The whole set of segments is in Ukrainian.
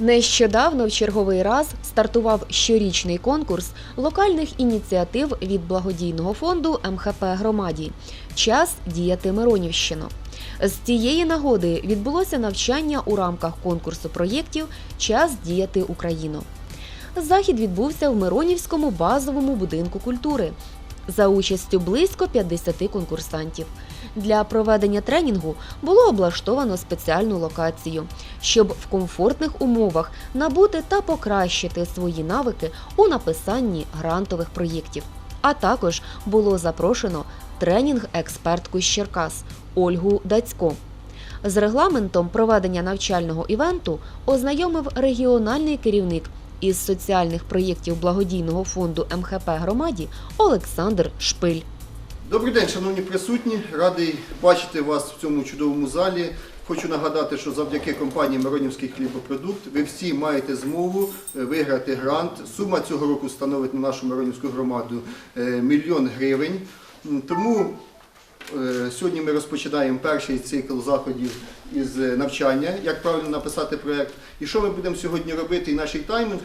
Нещодавно в черговий раз стартував щорічний конкурс локальних ініціатив від благодійного фонду МХП Громаді. Час діяти Миронівщину. З цієї нагоди відбулося навчання у рамках конкурсу проєктів Час діяти Україну. Захід відбувся в Миронівському базовому будинку культури за участю близько 50 конкурсантів. Для проведення тренінгу було облаштовано спеціальну локацію, щоб в комфортних умовах набути та покращити свої навики у написанні грантових проєктів. А також було запрошено тренінг-експертку з Черкас Ольгу Дацько. З регламентом проведення навчального івенту ознайомив регіональний керівник із соціальних проєктів благодійного фонду МХП громаді Олександр Шпиль. Добрий день, шановні присутні. Радий бачити вас в цьому чудовому залі. Хочу нагадати, що завдяки компанії Миронівський хлібопродукт ви всі маєте змогу е, виграти грант. Сума цього року становить на нашу Миронівську громаду е, мільйон гривень. Тому е, сьогодні ми розпочинаємо перший цикл заходів із навчання, як правильно написати проєкт. І що ми будемо сьогодні робити? І наш таймінг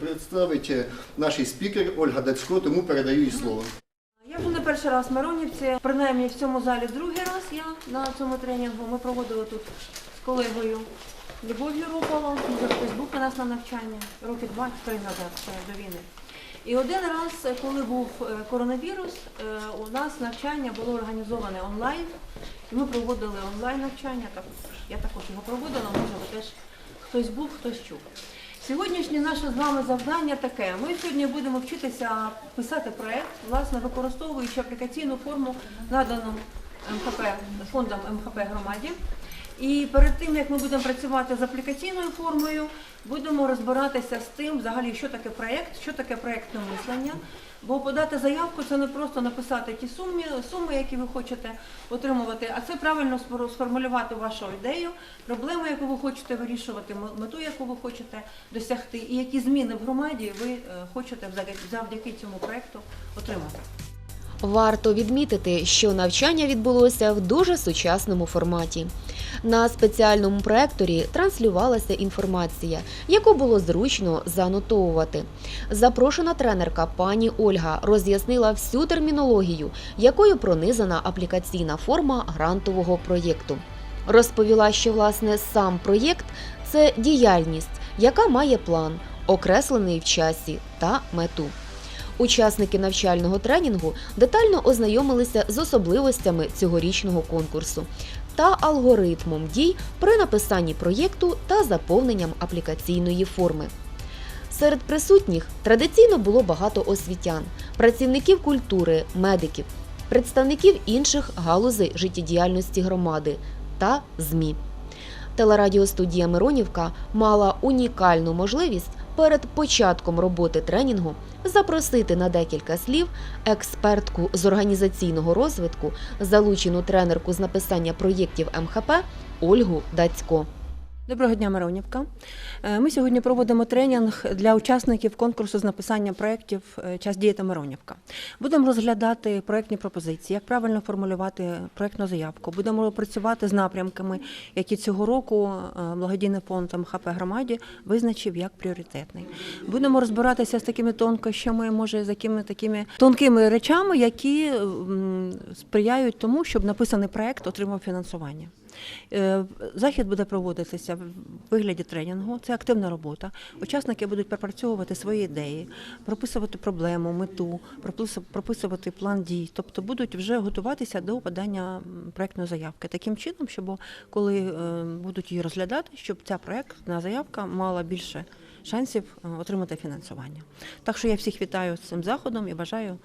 представить наш спікер Ольга Дацько, тому передаю їй слово. Перший раз в Миронівці, принаймні в цьому залі другий раз я на цьому тренінгу. Ми проводили тут з колегою Любов'ю Рупало, за Фейсбук у нас на навчання, роки два-три назад до війни. І один раз, коли був е, коронавірус, е, у нас навчання було організоване онлайн, і ми проводили онлайн навчання. Я також його проводила, може ви теж хтось був, хтось чув. Сьогоднішнє наше з вами завдання таке. Ми сьогодні будемо вчитися писати проєкт, власне, використовуючи аплікаційну форму, надану МХП, фондом МХП громаді. І перед тим, як ми будемо працювати з аплікаційною формою, будемо розбиратися з тим, взагалі, що таке проєкт, що таке проєктне мислення. Бо подати заявку це не просто написати ті суми, суми, які ви хочете отримувати, а це правильно сформулювати вашу ідею, проблему, яку ви хочете вирішувати, мету, яку ви хочете досягти, і які зміни в громаді ви е, хочете завдяки- цьому проєкту отримати. Варто відмітити, що навчання відбулося в дуже сучасному форматі. На спеціальному проекторі транслювалася інформація, яку було зручно занотовувати. Запрошена тренерка пані Ольга роз'яснила всю термінологію, якою пронизана аплікаційна форма грантового проєкту. Розповіла, що власне сам проєкт це діяльність, яка має план, окреслений в часі та мету. Учасники навчального тренінгу детально ознайомилися з особливостями цьогорічного конкурсу та алгоритмом дій при написанні проєкту та заповненням аплікаційної форми. Серед присутніх традиційно було багато освітян, працівників культури, медиків, представників інших галузей життєдіяльності громади та ЗМІ. Телерадіостудія Миронівка мала унікальну можливість перед початком роботи тренінгу запросити на декілька слів експертку з організаційного розвитку, залучену тренерку з написання проєктів МХП Ольгу Дацько. Доброго дня, Миронівка. Е, Ми сьогодні проводимо тренінг для учасників конкурсу з написання проєктів е, Час діяти Миронівка. Будемо розглядати проєктні пропозиції, як правильно формулювати проєктну заявку. Будемо працювати з напрямками, які цього року е, благодійний фонд МХП громаді визначив як пріоритетний. Будемо розбиратися з такими тонкощами, може, з якими такими тонкими речами, які сприяють тому, щоб написаний проєкт отримав фінансування. Е, Захід буде проводитися в вигляді тренінгу. Це активна робота. Учасники будуть пропрацьовувати свої ідеї, прописувати проблему, мету, пропис- прописувати план дій. Тобто будуть вже готуватися до подання проектної заявки. Таким чином, щоб коли е, будуть її розглядати, щоб ця проектна заявка мала більше шансів е, отримати фінансування. Так що я всіх вітаю з цим заходом і бажаю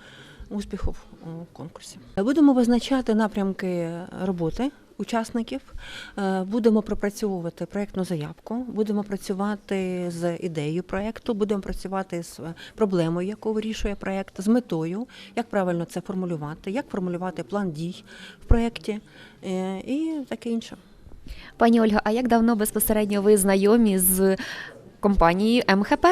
успіху у конкурсі. Будемо визначати напрямки роботи учасників, е, будемо пропрацьовувати проєктну заявку, будемо працювати з ідеєю проєкту, будемо працювати з проблемою, яку вирішує проєкт, з метою, як правильно це формулювати, як формулювати план дій в проєкті е, і таке інше. Пані Ольга, а як давно безпосередньо ви знайомі з компанією МХП?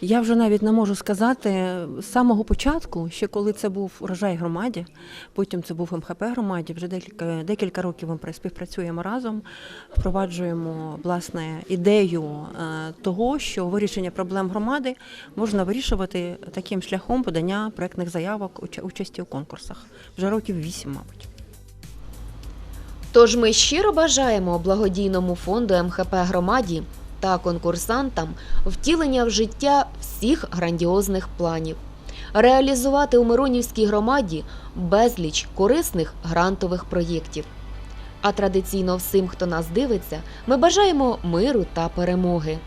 Я вже навіть не можу сказати з самого початку, ще коли це був урожай громаді, потім це був МХП громаді. Вже декілька декілька років ми пра- співпрацюємо разом, впроваджуємо власне ідею е, того, що вирішення проблем громади можна вирішувати таким шляхом подання проектних заявок уча- участі у конкурсах. Вже років вісім, мабуть. Тож ми щиро бажаємо благодійному фонду МХП громаді та конкурсантам втілення в життя всіх грандіозних планів, реалізувати у Миронівській громаді безліч корисних грантових проєктів. А традиційно всім, хто нас дивиться, ми бажаємо миру та перемоги.